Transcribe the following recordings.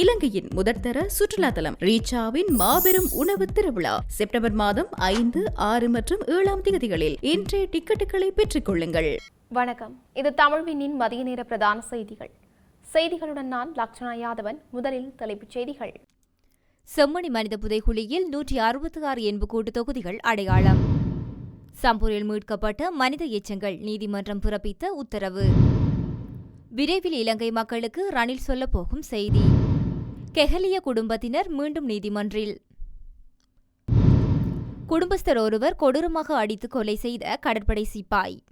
இலங்கையின் முதற்தர சுற்றுலா தலம் ரீச்சாவின் மாபெரும் உணவு திருவிழா. செப்டம்பர் மாதம் ஐந்து ஆறு மற்றும் ஏழாம் தேதிகளில் இன்றைய டிக்கெட்டுகளை பெற்றுக் கொள்ளுங்கள். வணக்கம். இது தமிழ்வினின் மதிய நேர பிரதான செய்திகள். செய்திகளுடன் நான் லக்ஷனா யாதவன் முதலில் தலைப்புச் செய்திகள். செம்மணி மனித புதைகுழியில் நூற்றி அறுபத்தி ஆறு எண்புக்கூட்டு தொகுதிகள் அடையாளம். சம்பூரில் மீட்கப்பட்ட மனித எச்சங்கள் நீதிமன்றம் பிறப்பித்த உத்தரவு. விரைவில் இலங்கை மக்களுக்கு ரணில் சொல்லப் போகும் செய்தி. கெஹலிய குடும்பத்தினர் மீண்டும் நீதிமன்றில். குடும்பஸ்தர் ஒருவர் கொடூரமாக அடித்து கொலை செய்த கடற்படை சிப்பாய்.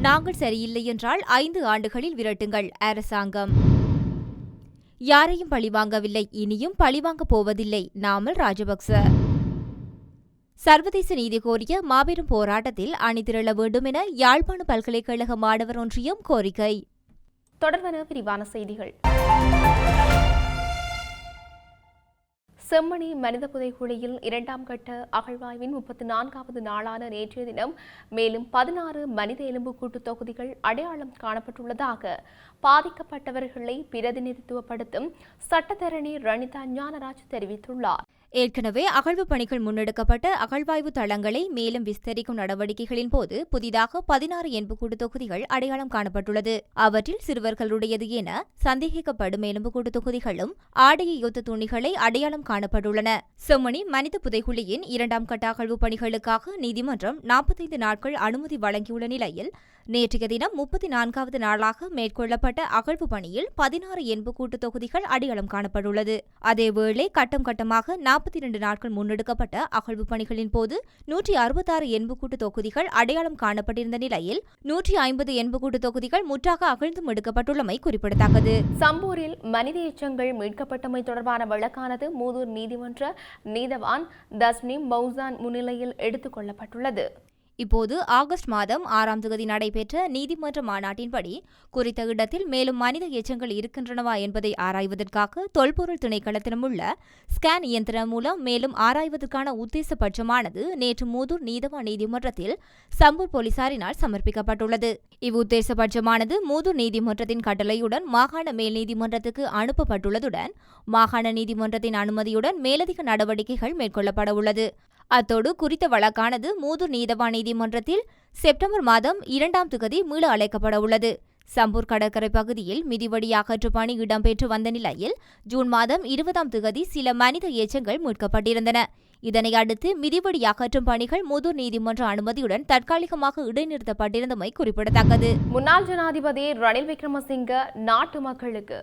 நாங்கள் சரியில்லை என்றால் ஐந்து ஆண்டுகளில் விரட்டுங்கள் அரசாங்கம். யாரையும் பழிவாங்கவில்லை இனியும் பழிவாங்கப் போவதில்லை நாமல் ராஜபக்ச. சர்வதேச நீதி கோரிய மாபெரும் போராட்டத்தில் அணிதிரள வேண்டும் என யாழ்ப்பாண பல்கலைக்கழக மாணவர் ஒன்றியம் கோரிக்கை. தொடர்பான விரிவான செய்திகள். செம்மணி மனித புதைகுழியில் இரண்டாம் கட்ட அகழ்வாய்வின் முப்பத்தி நான்காவது நாளான நேற்றைய தினம் மேலும் பதினாறு மனித எலும்புக்கூட்டு தொகுதிகள் அடையாளம் காணப்பட்டுள்ளதாக பாதிக்கப்பட்டவர்களை பிரதிநிதித்துவப்படுத்தும் சட்டத்தரணி ரணிதா ஞானராஜ் தெரிவித்துள்ளார். ஏற்கனவே அகழ்வு பணிகள் முன்னெடுக்கப்பட்ட அகழ்வாய்வு தளங்களை மேலும் விஸ்தரிக்கும் நடவடிக்கைகளின் போது புதிதாக பதினாறு எலும்புக்கூட்டு தொகுதிகள் அடையாளம் காணப்பட்டுள்ளது. அவற்றில் சிறுவர்களுடையது என சந்தேகிக்கப்படும் எலும்புக்கூட்டு தொகுதிகளும் ஆடையை ஒத்த துணிகளை அடையாளம் காணப்பட்டுள்ளன. செம்மணி மனித புதைகுழியின் இரண்டாம் கட்ட அகழ்வு பணிகளுக்காக நீதிமன்றம் நாற்பத்தைந்து நாட்கள் அனுமதி வழங்கியுள்ள நிலையில் நேற்றைய தினம் முப்பத்தி நான்காவது நாளாக மேற்கொள்ளப்பட்ட அகழ்வு பணியில் பதினாறு எண்புக்கூட்டு தொகுதிகள் அடையாளம் காணப்பட்டுள்ளது. அதேவேளை கட்டம் கட்டமாக நாற்பத்தி இரண்டு நாட்கள் முன்னெடுக்கப்பட்ட அகழ்வு பணிகளின் போது நூற்றி அறுபத்தாறு எண்புக்கூட்டு தொகுதிகள் அடையாளம் காணப்பட்டிருந்த நிலையில் நூற்றி ஐம்பது எண்புக்கூட்டு தொகுதிகள் முற்றாக அகழ்ந்தும் எடுக்கப்பட்டுள்ளமை குறிப்பிடத்தக்கது. சம்பூரில் மனித எச்சங்கள் மீட்கப்பட்டமை தொடர்பான வழக்கானது மூதூர் நீதிமன்ற நீதவான் தஸ்னி மௌசான் முன்னிலையில் எடுத்துக் கொள்ளப்பட்டுள்ளது. இப்போது ஆகஸ்ட் மாதம் ஆறாம் தேதி நடைபெற்ற நீதிமன்ற மாநாட்டின்படி குறித்த இடத்தில் மேலும் மனித எச்சங்கள் இருக்கின்றனவா என்பதை ஆராய்வதற்காக தொல்பொருள் திணைக்களத்திடம் உள்ள ஸ்கேன் இயந்திரம் மூலம் மேலும் ஆராய்வதற்கான உத்தேசபட்சமானது நேற்று மூதூர் நீதவா நீதிமன்றத்தில் சம்பூர் போலீசாரினால் சமர்ப்பிக்கப்பட்டுள்ளது. இவ்வுத்தேசபட்சமானது மூதூர் நீதிமன்றத்தின் கட்டளையுடன் மாகாண மேல் நீதிமன்றத்துக்கு அனுப்பப்பட்டுள்ளதுடன் மாகாண நீதிமன்றத்தின் அனுமதியுடன் மேலதிக நடவடிக்கைகள் மேற்கொள்ளப்பட உள்ளது அத்தோடு குறித்த வழக்கானது மூதூர் நீதவான் நீதிமன்றத்தில் செப்டம்பர் மாதம் இரண்டாம் திகதி மீள அழைக்கப்பட உள்ளது. சம்பூர் கடற்கரை பகுதியில் மிதிவடி அகற்று பணி இடம்பெற்று வந்த நிலையில் ஜூன் மாதம் இருபதாம் திகதி சில மனித எச்சங்கள் மீட்கப்பட்டிருந்தன. இதனை அடுத்து மிதிவடி அகற்றும் பணிகள் முதூர் நீதிமன்ற அனுமதியுடன் தற்காலிகமாக இடைநிறுத்தப்பட்டிருந்தமை குறிப்பிடத்தக்கது. முன்னாள் ஜனாதிபதி ரணில் விக்ரமசிங்க நாட்டு மக்களுக்கு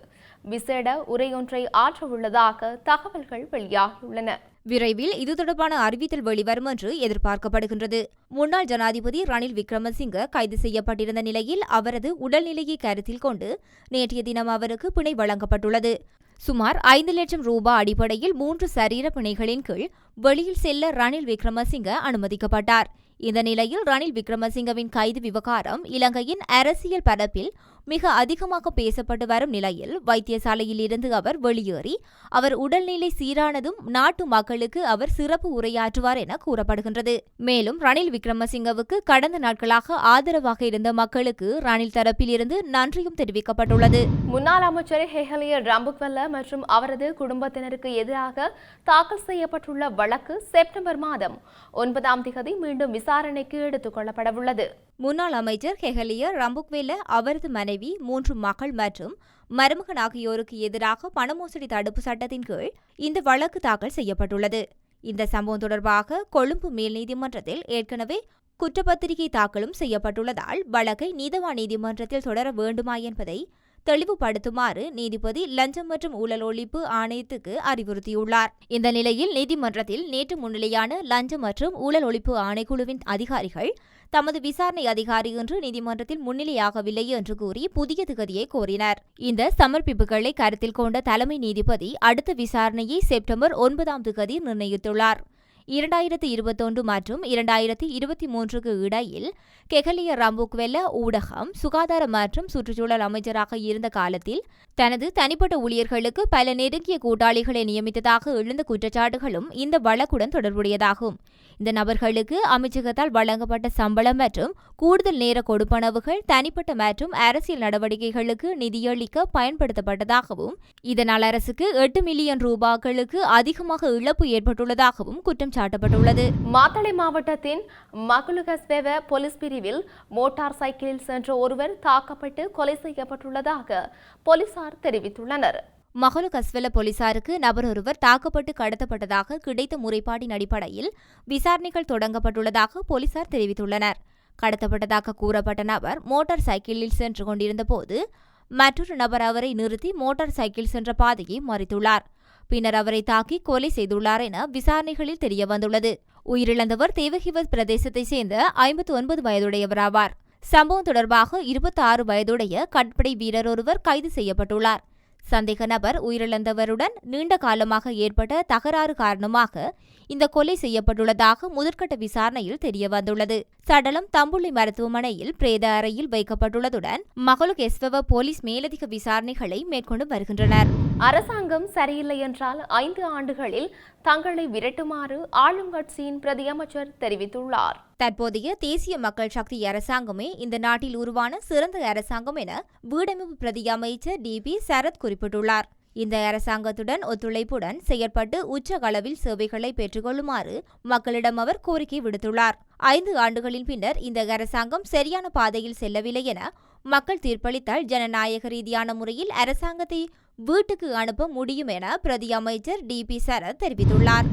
விசேட உரையொன்றை ஆற்ற உள்ளதாக தகவல்கள் வெளியாகியுள்ளன. விரைவில் இது தொடர்பான அறிவித்தல் வெளிவரும் என்று எதிர்பார்க்கப்படுகின்றது. முன்னாள் ஜனாதிபதி ரணில் விக்ரமசிங்க கைது செய்யப்பட்டிருந்த நிலையில் அவரது உடல்நிலையை கருத்தில் கொண்டு நேற்றைய தினம் அவருக்கு பிணை வழங்கப்பட்டுள்ளது. சுமார் ஐந்து லட்சம் ரூபாய் அடிப்படையில் மூன்று சரீர பிணைகளின் கீழ் வெளியில் செல்ல ரணில் விக்ரமசிங்க அனுமதிக்கப்பட்டார். இந்த நிலையில் ரணில் விக்ரமசிங்கவின் கைது விவகாரம் இலங்கையின் அரசியல் பரப்பில் மிக அதிகமாக பேசப்பட்டு வரும் நிலையில் வைத்தியசாலையில் இருந்து அவர் வெளியேறி அவர் உடல்நிலை சீரானதும் நாட்டு மக்களுக்கு அவர் சிறப்பு உரையாற்றுவார் என கூறப்படுகின்றது. மேலும் ரணில் விக்ரமசிங்கவுக்கு கடந்த நாட்களாக ஆதரவாக இருந்த மக்களுக்கு ரணில் தரப்பிலிருந்து நன்றியும் தெரிவிக்கப்பட்டுள்ளது. முன்னாள் அமைச்சர் ஹெஹலிய ரம்புக்வெல்ல மற்றும் அவரது குடும்பத்தினருக்கு எதிராக தாக்கல் செய்யப்பட்டுள்ள வழக்கு செப்டம்பர் மாதம் ஒன்பதாம் திகதி மீண்டும் விசாரணைக்கு எடுத்துக் கொள்ளப்படவுள்ளது. முன்னாள் அமைச்சர் ஹெஹலிய ரம்புக்வெல்ல அவரது மனைவி மூன்று மகள் மற்றும் மருமகன் ஆகியோருக்கு எதிராக பணமோசடி தடுப்பு சட்டத்தின் கீழ் இந்த வழக்கு தாக்கல் செய்யப்பட்டுள்ளது. இந்த சம்பவம் தொடர்பாக கொழும்பு மேல் நீதிமன்றத்தில் ஏற்கனவே குற்றப்பத்திரிகை தாக்கலும் செய்யப்பட்டுள்ளதால் வழக்கை நீதவான் நீதிமன்றத்தில் தொடர வேண்டுமா என்பதை தெளிவுபடுத்துமாறு நீதிபதி லஞ்சம் மற்றும் ஊழல் ஒழிப்பு ஆணையத்துக்கு அறிவுறுத்தியுள்ளார். இந்த நிலையில் நீதிமன்றத்தில் நேற்று முன்னிலையான லஞ்சம் மற்றும் ஊழல் ஒழிப்பு ஆணைக்குழுவின் அதிகாரிகள் தமது விசாரணை அதிகாரி இன்று நீதிமன்றத்தில் முன்னிலையாகவில்லை என்று கூறி புதிய திகதியை கோரினர். இந்த சமர்ப்பிப்புகளை கருத்தில் கொண்ட தலைமை நீதிபதி அடுத்த விசாரணையை செப்டம்பர் ஒன்பதாம் திகதி நிர்ணயித்துள்ளார். இரண்டாயிரத்தி இருபத்தொன்று மற்றும் இரண்டாயிரத்தி இருபத்தி மூன்றுக்கு இடையில் கெகலிய ரம்புக்வெல்ல ஊடகம் சுகாதார மற்றும் சுற்றுச்சூழல் அமைச்சராக இருந்த காலத்தில் தனது தனிப்பட்ட ஊழியர்களுக்கு பல நெருங்கிய கூட்டாளிகளை நியமித்ததாக எழுந்த குற்றச்சாட்டுகளும் இந்த வழக்குடன் தொடர்புடையதாகும். இந்த நபர்களுக்கு அமைச்சகத்தால் வழங்கப்பட்ட சம்பளம் மற்றும் கூடுதல் நேர கொடுப்பனவுகள் தனிப்பட்ட மற்றும் அரசியல் நடவடிக்கைகளுக்கு நிதியளிக்க பயன்படுத்தப்பட்டதாகவும் இதனால் அரசுக்கு எட்டு மில்லியன் ரூபாய்களுக்கு அதிகமாக இழப்பு ஏற்பட்டுள்ளதாகவும் குற்றம் சாட்டப்பட்டுள்ளது. மாத்தளை மாவட்டத்தின் மகுலுகஸ்பெவ போலீஸ் பிரிவில் மோட்டார் சைக்கிளில் சென்ற ஒருவர் தாக்கப்பட்டு கொலை செய்யப்பட்டுள்ளதாக போலீசார் தெரிவித்துள்ளனர். மகளு கஸ்வெல போலீசாருக்கு நபரொருவர் தாக்கப்பட்டு கடத்தப்பட்டதாக கிடைத்த முறைப்பாட்டின் அடிப்படையில் விசாரணைகள் தொடங்கப்பட்டுள்ளதாக போலீசார் தெரிவித்துள்ளனர். கடத்தப்பட்டதாக கூறப்பட்ட நபர் மோட்டார் சைக்கிளில் சென்று கொண்டிருந்தபோது மற்றொரு நபர் அவரை நிறுத்தி மோட்டார் சைக்கிள் சென்ற பாதையை மறித்துள்ளார். பின்னர் அவரை தாக்கி கொலை செய்துள்ளார் என விசாரணைகளில் தெரியவந்துள்ளது. உயிரிழந்தவர் தேவகிவத் பிரதேசத்தைச் சேர்ந்த ஐம்பத்தி ஒன்பது வயதுடையவராவார் சம்பவம் தொடர்பாக இருபத்தி ஆறு வயதுடைய கடற்படை வீரர் ஒருவர் கைது செய்யப்பட்டுள்ளார். சந்தேக நபர் உயிரிழந்தவருடன் நீண்ட காலமாக ஏற்பட்ட தகராறு காரணமாக இந்த கொலை செய்யப்பட்டுள்ளதாக முதற்கட்ட விசாரணையில் தெரியவந்துள்ளது. சடலம் தம்புள்ளி மருத்துவமனையில் பிரேத அறையில் வைக்கப்பட்டுள்ளதுடன் மகளுக்கு எஸ்வவ போலீஸ் மேலதிக விசாரணைகளை மேற்கொண்டு வருகின்றனர். அரசாங்கம் சரியில்லை என்றால் ஐந்து ஆண்டுகளில் தங்களை விரட்டுமாறு ஆளுங்கட்சியின் பிரதியமைச்சர் தெரிவித்துள்ளார். தற்போதைய தேசிய மக்கள் சக்தி அரசாங்கமே இந்த நாட்டில் உருவான சிறந்த அரசாங்கம் என வீடமைப்பு பிரதி அமைச்சர் டி பி சரத் குறிப்பிட்டுள்ளார். இந்த அரசாங்கத்துடன் ஒத்துழைப்புடன் செயற்பட்டு உச்சகளவில் சேவைகளை பெற்றுக்கொள்ளுமாறு மக்களிடம் அவர் கோரிக்கை விடுத்துள்ளார். ஐந்து ஆண்டுகளின் பின்னர் இந்த அரசாங்கம் சரியான பாதையில் செல்லவில்லை என மக்கள் தீர்ப்பளித்தால் ஜனநாயக ரீதியான முறையில் அரசாங்கத்தை வீட்டுக்கு அனுப்ப முடியும் என பிரதி அமைச்சர் டி பி சரத் தெரிவித்துள்ளார்.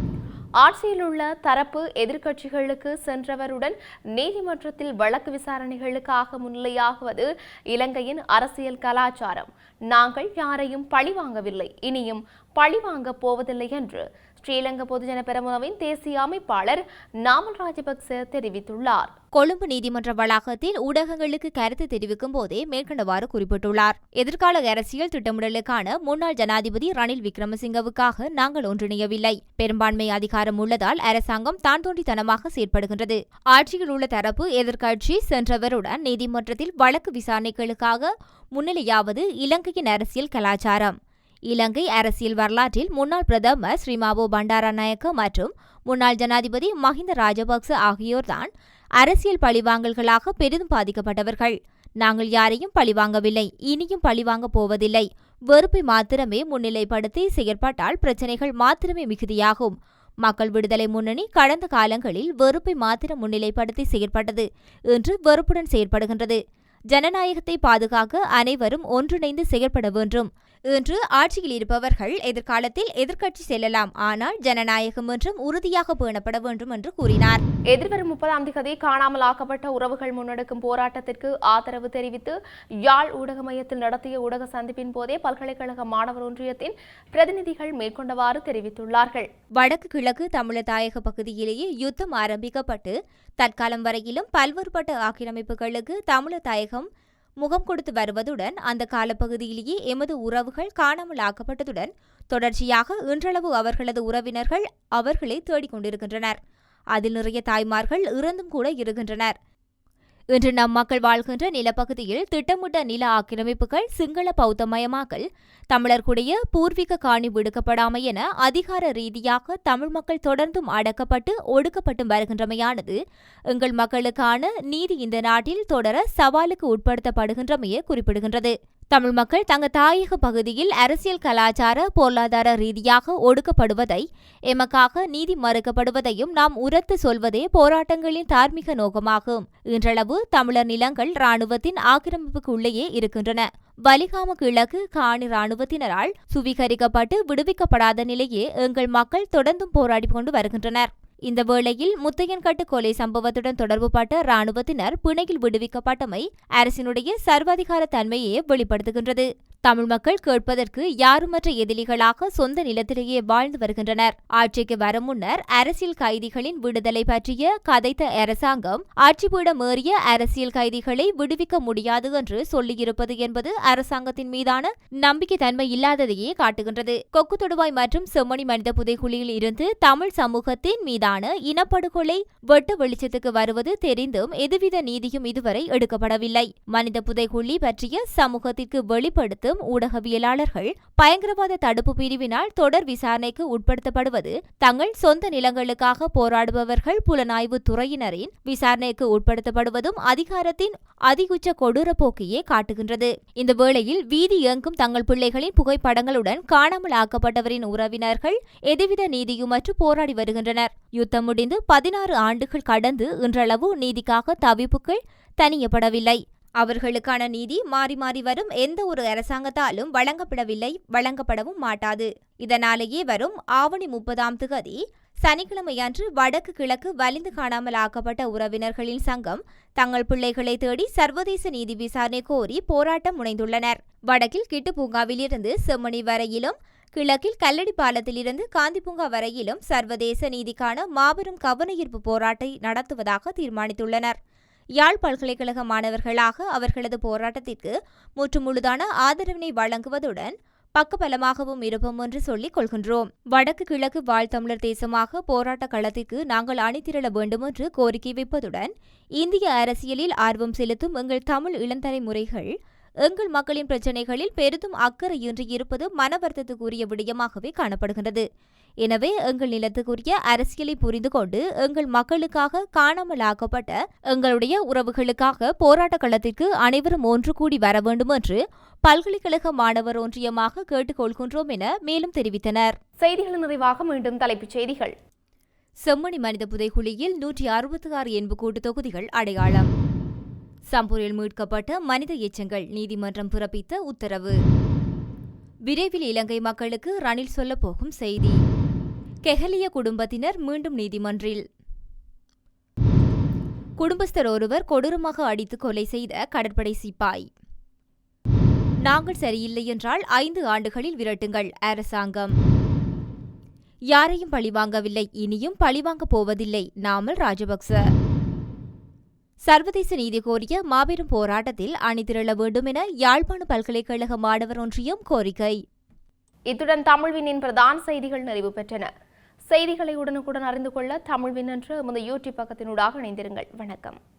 ஆட்சியில் உள்ள தரப்பு எதிர்க்கட்சிகளுக்கு சென்றவருடன் நீதிமன்றத்தில் வழக்கு விசாரணைகளுக்காக முன்னிலையாகுவது இலங்கையின் அரசியல் கலாச்சாரம். நாங்கள் யாரையும் பழிவாங்கவில்லை. இனியும் பழிவாங்கப் போவதில்லை என்று ஸ்ரீலங்கா பொதுஜன பெரமுனவின் தேசிய அமைப்பாளர் நாமல் ராஜபக்ச தெரிவித்துள்ளார். கொழும்பு நீதிமன்ற வளாகத்தில் ஊடகங்களுக்கு கருத்து தெரிவிக்கும் போதே மேற்கண்டவாறு குறிப்பிட்டுள்ளார். எதிர்கால அரசியல் திட்டமிடலுக்கான முன்னாள் ஜனாதிபதி ரணில் விக்ரமசிங்கவுக்காக நாங்கள் ஒன்றிணையவில்லை. பெரும்பான்மை அதிகாரம் உள்ளதால் அரசாங்கம் தான் தோன்றித்தனமாக செயற்படுகின்றது. ஆட்சியில் உள்ள தரப்பு எதிர்க்கட்சி சென்றவருடன் நீதிமன்றத்தில் வழக்கு விசாரணைகளுக்காக முன்னிலையாவது இலங்கையின் அரசியல் கலாச்சாரம். இலங்கை அரசியல் வரலாற்றில் முன்னாள் பிரதமர் ஸ்ரீமாவோ பண்டாரநாயக்க மற்றும் முன்னாள் ஜனாதிபதி மஹிந்த ராஜபக்ச ஆகியோர்தான் அரசியல் பழிவாங்கல்களாக பெரிதும் பாதிக்கப்பட்டவர்கள். நாங்கள் யாரையும் பழிவாங்கவில்லை இனியும் பழிவாங்கப் போவதில்லை. வெறுப்பை மாத்திரமே முன்னிலைப்படுத்தி செயற்பட்டால் பிரச்சனைகள் மாத்திரமே மிகுதியாகும். மக்கள் விடுதலை முன்னணி கடந்த காலங்களில் வெறுப்பை மாத்திரம் முன்னிலைப்படுத்தி செயற்பட்டது என்று வெறுப்புடன் செயற்படுகின்றது. ஜனநாயகத்தை பாதுகாக்க அனைவரும் ஒன்றிணைந்து செயற்பட வேண்டும். இன்று ஆட்சியில் இருப்பவர்கள் எதிர்காலத்தில் எதிர்க்கட்சி செல்லலாம். ஆனால் ஜனநாயகம் என்றும் உறுதியாக பேணப்பட வேண்டும் என்று கூறினார். எதிர்வரும் முப்பதாம் தேதி காணாமல் ஆக்கப்பட்ட உறவுகள் முன்னெடுக்கும் போராட்டத்திற்கு ஆதரவு தெரிவித்து யாழ் ஊடக மையத்தில் நடத்திய ஊடக சந்திப்பின் போதே பல்கலைக்கழக மாணவர் ஒன்றியத்தின் பிரதிநிதிகள் மேற்கொண்டவாறு தெரிவித்துள்ளார்கள். வடக்கு கிழக்கு தமிழர் தாயக பகுதியிலேயே யுத்தம் ஆரம்பிக்கப்பட்டு தற்காலம் வரையிலும் பல்வேறுபட்ட ஆக்கிரமிப்புகளுக்கு தமிழர் தாயகம் முகம் கொடுத்து வருவதுடன் அந்த காலப்பகுதியிலேயே எமது உறவுகள் காணாமல் ஆக்கப்பட்டதுடன் தொடர்ச்சியாக இன்றளவு அவர்களது உறவினர்கள் அவர்களை தேடிக்கொண்டிருக்கின்றனர். அதில் நிறைய தாய்மார்கள் இறந்தும் கூட இருக்கின்றனர். இன்று நம் மக்கள் வாழ்கின்ற நிலப்பகுதியில் திட்டமிட்ட நில ஆக்கிரமிப்புகள் சிங்கள பௌத்தமயமாக்கல் தமிழர்களுடைய பூர்வீக காணி விடுக்கப்படாமை என அதிகார ரீதியாக தமிழ் மக்கள் தொடர்ந்தும் அடக்கப்பட்டு ஒடுக்கப்பட்டும் வருகின்றமையானது. எங்கள் மக்களுக்கான நீதி இந்த நாட்டில் தொடர சவாலுக்கு உட்படுத்தப்படுகின்றமையே குறிப்பிடுகின்றது. தமிழ் மக்கள் தங்கள் தாயக பகுதியில் அரசியல் கலாச்சார பொருளாதார ரீதியாக ஒடுக்கப்படுவதை எமக்காக நீதி மறுக்கப்படுவதையும் நாம் உரத்து சொல்வதே போராட்டங்களின் தார்மீக நோக்கமாகும். இன்றளவு தமிழர் நிலங்கள் இராணுவத்தின் ஆக்கிரமிப்புக்குள்ளேயே இருக்கின்றன. வலிகாம கிழக்கு காணி இராணுவத்தினரால் சுவீகரிக்கப்பட்டு விடுவிக்கப்படாத நிலையே எங்கள் மக்கள் தொடர்ந்தும் போராடி கொண்டு வருகின்றனர். இந்த வேளையில் முத்தையன்காட்டு கொலை சம்பவத்துடன் தொடர்புபட்ட இராணுவத்தினர் பிணையில் விடுவிக்கப்பட்டமை அரசினுடைய சர்வாதிகார தன்மையை வெளிப்படுத்துகின்றது. தமிழ் மக்கள் கேட்பதற்கு யாருமற்ற எதிரிகளாக சொந்த நிலத்திலேயே வாழ்ந்து வருகின்றனர். ஆட்சிக்கு வர முன்னர் அரசியல் கைதிகளின் விடுதலை பற்றிய கதைத்த அரசாங்கம் ஆட்சிபீடம் ஏறிய அரசியல் கைதிகளை விடுவிக்க முடியாது என்று சொல்லியிருப்பது என்பது அரசாங்கத்தின் மீதான நம்பிக்கை தன்மை இல்லாததையே காட்டுகின்றது. கொக்கு தொடுவாய் மற்றும் செம்மணி மனித புதைகுழியில் இருந்து தமிழ் சமூகத்தின் மீதான இனப்படுகொலை வெட்டு வெளிச்சத்துக்கு வருவது தெரிந்தும் எதுவித நீதியும் இதுவரை எடுக்கப்படவில்லை. மனித புதைகுழி பற்றிய சமூகத்திற்கு வெளிப்படுத்தும் மற்றும் ஊடகவியலாளர்கள் பயங்கரவாத தடுப்பு பிரிவினால் தொடர் விசாரணைக்கு உட்படுத்தப்படுவது தங்கள் சொந்த நிலங்களுக்காக போராடுபவர்கள் புலனாய்வு துறையினரின் விசாரணைக்கு உட்படுத்தப்படுவதும் அதிகாரத்தின் அதிகுச்ச கொடூர போக்கையே காட்டுகின்றது. இந்த வேளையில் வீதி எங்கும் தங்கள் பிள்ளைகளின் புகைப்படங்களுடன் காணாமல் ஆக்கப்பட்டவரின் உறவினர்கள் எதுவித நீதியுமற்று போராடி வருகின்றனர். யுத்தம் முடிந்து பதினாறு ஆண்டுகள் கடந்து இன்றளவு நீதிக்காக தவிப்புகள் தனியப்படவில்லை. அவர்களுக்கான நீதி மாறி மாறி வரும். எந்த ஒரு அரசாங்கத்தாலும் வழங்கப்படவில்லை வழங்கப்படவும் மாட்டாது. இதனாலேயே வரும் ஆவணி முப்பதாம் திகதி சனிக்கிழமையன்று வடக்கு கிழக்கு வலிந்து காணாமல் ஆக்கப்பட்ட உறவினர்களின் சங்கம் தங்கள் பிள்ளைகளை தேடி சர்வதேச நீதி விசாரணை கோரி போராட்டம் முனைந்துள்ளனர். வடக்கில் கிட்டு பூங்காவிலிருந்து செம்மணி வரையிலும் கிழக்கில் கல்லடி பாலத்திலிருந்து காந்திபூங்கா வரையிலும் சர்வதேச நீதிக்கான மாபெரும் கவனஈர்ப்பு போராட்டத்தை நடத்துவதாக தீர்மானித்துள்ளனர். யாழ் பல்கலைக்கழக மாணவர்களாக அவர்களது போராட்டத்திற்கு முற்றுமுழுதான ஆதரவினை வழங்குவதுடன் பக்கபலமாகவும் இருப்போம் என்று சொல்லிக் கொள்கின்றோம். வடக்கு கிழக்கு வாழ் தமிழர் தேசமாக போராட்ட களத்திற்கு நாங்கள் அணிதிரள வேண்டும் என்று கோரிக்கை வைப்பதுடன் இந்திய அரசியலில் ஆர்வம் செலுத்தும் எங்கள் தமிழ் இளந்தலைமுறைகள் எங்கள் மக்களின் பிரச்சினைகளில் பெரிதும் அக்கறையின்றி இருப்பது மனவருத்தத்துக்குரிய விடயமாகவே காணப்படுகின்றது. எனவே எங்கள் நிலத்துக்குரிய அரசியலை புரிந்து கொண்டு எங்கள் மக்களுக்காக காணாமல் ஆக்கப்பட்ட எங்களுடைய உறவுகளுக்காக போராட்ட களத்திற்கு அனைவரும் ஒன்று கூடி வர வேண்டும் என்று பல்கலைக்கழக மாணவர் ஒன்றியமாக கேட்டுக்கொள்கின்றோம் என மேலும் தெரிவித்தனர். செய்திகளின் நிறைவாக மீண்டும் தலைப்புச் செய்திகள். செம்மணி மனித புதைகுழியில் நூற்றி அறுபத்தி ஆறு எண்புக்கூட்டு தொகுதிகள் அடையாளம். சம்பூரில் மீட்கப்பட்ட மனித எச்சங்கள் நீதிமன்றம் பிறப்பித்த உத்தரவு. விரைவில் இலங்கை மக்களுக்கு ரணில் சொல்லப் போகும் செய்தி. கெஹலிய குடும்பத்தினர் மீண்டும் நீதிமன்றில். குடும்பஸ்தர் ஒருவர் கொடூரமாக அடித்து கொலை செய்த கடற்படை சிப்பாய். நாங்கள் சரியில்லை என்றால் ஐந்து ஆண்டுகளில் விரட்டுங்கள் அரசாங்கம். யாரையும் பழிவாங்கவில்லை இனியும் பழிவாங்கப் போவதில்லை நாமல் ராஜபக்ச. சர்வதேச நீதி கோரிய மாபெரும் போராட்டத்தில் அணிதிரள வேண்டும் என யாழ்ப்பாண பல்கலைக்கழக மாணவர் ஒன்றியம் கோரிக்கை. இத்துடன் தமிழ்வினின் பிரதான செய்திகள் நிறைவு பெற்றன. செய்திகளை உடனுக்குடன் அறிந்து கொள்ள தமிழ்வின் என்ற எமது யூடியூப் பக்கத்தினூடாக இணைந்திருங்கள். வணக்கம்.